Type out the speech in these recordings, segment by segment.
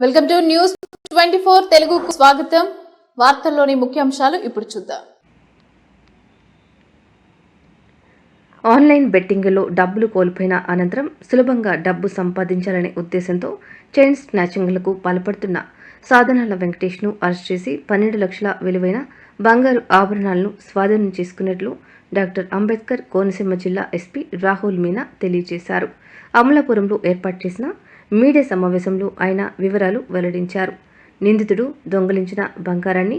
Welcome to news twenty four తెలుగుకు స్వాగతం. వార్తల్లోని ముఖ్యాంశాలు ఇప్పుడు చూద్దాం. ఆన్లైన్ బెట్టింగ్లో డబ్బులు కోల్పోయిన అనంతరం సులభంగా డబ్బు సంపాదించాలనే ఉద్దేశంతో చైన్ స్నాచింగ్లకు పాల్పడుతున్న సాధనాల వెంకటేష్ను అరెస్ట్ చేసి పన్నెండు లక్షల విలువైన బంగారు ఆభరణాలను స్వాధీనం చేసుకున్నట్లు డాక్టర్ అంబేద్కర్ కోనసీమ జిల్లా ఎస్పీ రాహుల్ మీనా తెలియజేశారు. అమలాపురంలో ఏర్పాటు చేసిన మీడియా సమావేశంలో ఆయన వివరాలు వెల్లడించారు. నిందితుడు దొంగలించిన బంగారాన్ని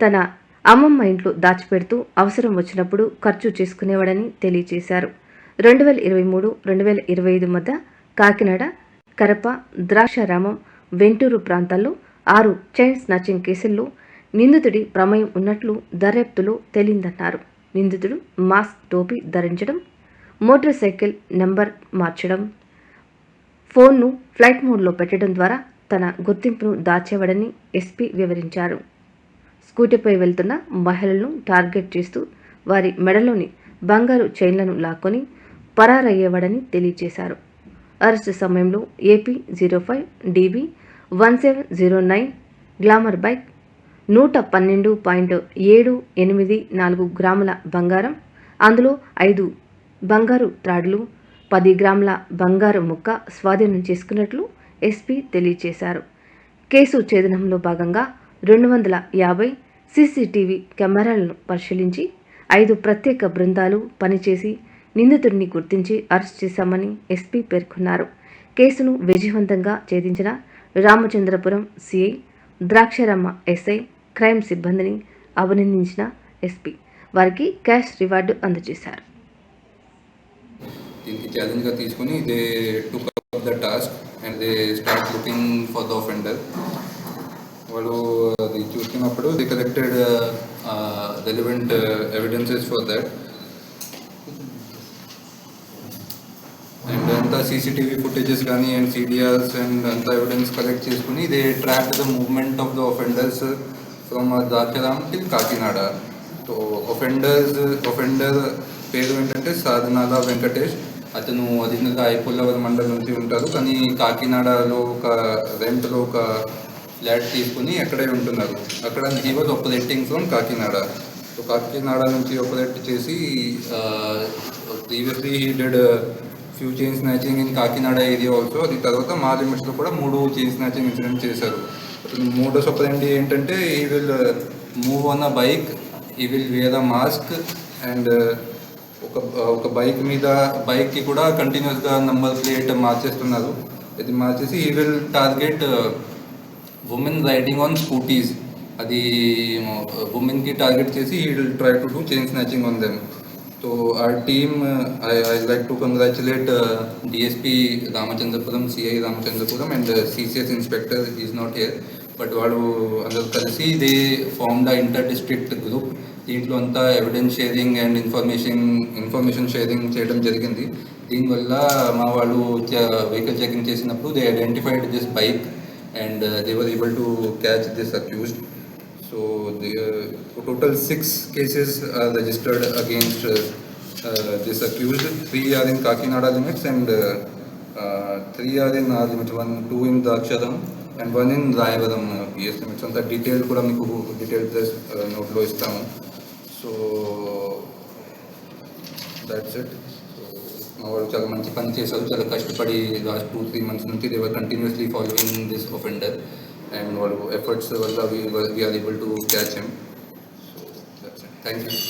తన అమ్మమ్మ ఇంట్లో దాచిపెడుతూ అవసరం వచ్చినప్పుడు ఖర్చు చేసుకునేవాడని తెలియజేశారు. రెండు వేల ఇరవై మూడు రెండు వేల ఇరవై ఐదు మధ్య కాకినాడ కరప ద్రాక్షారామం వెంటూరు ప్రాంతాల్లో ఆరు చైన్ స్నాచింగ్ కేసుల్లో నిందితుడి ప్రమేయం ఉన్నట్లు దర్యాప్తులో తేలిందన్నారు. నిందితుడు మాస్క్ టోపీ ధరించడం మోటార్ సైకిల్ నెంబర్ మార్చడం ఫోన్ను ఫ్లైట్ మోడ్లో పెట్టడం ద్వారా తన గుర్తింపును దాచేవాడని ఎస్పీ వివరించారు. స్కూటీపై వెళ్తున్న మహిళలను టార్గెట్ చేస్తూ వారి మెడలోని బంగారు చైన్లను లాక్కొని పరారయ్యేవాడని తెలియజేశారు. అరెస్టు సమయంలో AP zero five DB one seven zero nine glamour bike నూట పన్నెండు పాయింట్ ఏడు ఎనిమిది నాలుగు గ్రాముల బంగారం అందులో ఐదు బంగారు త్రాడులు పది గ్రాముల బంగారు ముక్క స్వాధీనం చేసుకున్నట్లు ఎస్పీ తెలియజేశారు కేసు ఛేదనంలో భాగంగా రెండు వందల యాభై సీసీటీవీ కెమెరాలను పరిశీలించి ఐదు ప్రత్యేక బృందాలు పనిచేసి నిందితుడిని గుర్తించి అరెస్ట్ చేశామని ఎస్పీ పేర్కొన్నారు. కేసును విజయవంతంగా ఛేదించిన రామచంద్రపురం సిఐ ద్రాక్షరమ్మ ఎస్ఐ క్రైమ్ సిబ్బందిని అభినందించిన ఎస్పీ. వారికి క్యాష్ రివార్డు అందజేశారు. దీనికి ఛాలెంజ్గా తీసుకుని they took up the task and they start looking for the offender వాళ్ళు అది చూస్తున్నప్పుడు they collected relevant evidences for that and అంతా సీసీటీవీ ఫుటేజెస్ కానీ అండ్ సిడిఆర్స్ అండ్ అంతా ఎవిడెన్స్ కలెక్ట్ చేసుకుని they track the movement of the offenders from దాచరామ్ till Kakinada so offenders offender పేరు ఏంటంటే సాధనాల వెంకటేష్. అతను ఒరిజినల్గా ఐపుల్లవర్ మండలం నుంచి ఉంటారు కానీ కాకినాడలో ఒక రెంట్లో ఒక ఫ్లాట్ తీసుకుని అక్కడే ఉంటున్నారు. అక్కడ he was operating from Kakinada. So Kakinada నుంచి ఆపరేట్ చేసి previously he did few chain snatching in Kakinada area also. అది తర్వాత మా లిమిట్స్లో కూడా మూడు చైన్ స్నాచింగ్ ఇన్సిడెంట్ చేశారు. మూడో సపరేంటి ఏంటంటే he will move on a bike he will wear a mask and ఒక ఒక బైక్ మీద బైక్కి కూడా కంటిన్యూస్గా నంబర్ ప్లేట్ మార్చేస్తున్నారు. ఇది మార్చేసి he will target women riding on scooties అది ఉమెన్కి టార్గెట్ చేసి he will try to do chain snatching on them so ఆ team I I like to congratulate DSP Ramachandrapuram CI Ramachandrapuram and CCS inspector is not here but వాళ్ళు అందరు కలిసి they formed the inter district group. దీంట్లో అంతా evidence sharing and information information sharing చేయడం జరిగింది. దీనివల్ల మా వాళ్ళు వెహికల్ చెకింగ్ చేసినప్పుడు they identified this bike and they were able to catch this accused. So total six cases are registered against this against three are in Kakinada limits and three are in our limit one two in Draksharam and one in Rayavaram PSM it's అంతా అంత detail కూడా మీకు detail plus నోట్లో ఇస్తాము. So that's it మా వాళ్ళు చాలా మంచి పని చేశారు. చాలా కష్టపడి లాస్ట్ టూ త్రీ మంత్స్ నుంచి they were continuously following this offender and వాళ్ళు ఎఫర్ట్స్ వల్ల we are able to catch them thank you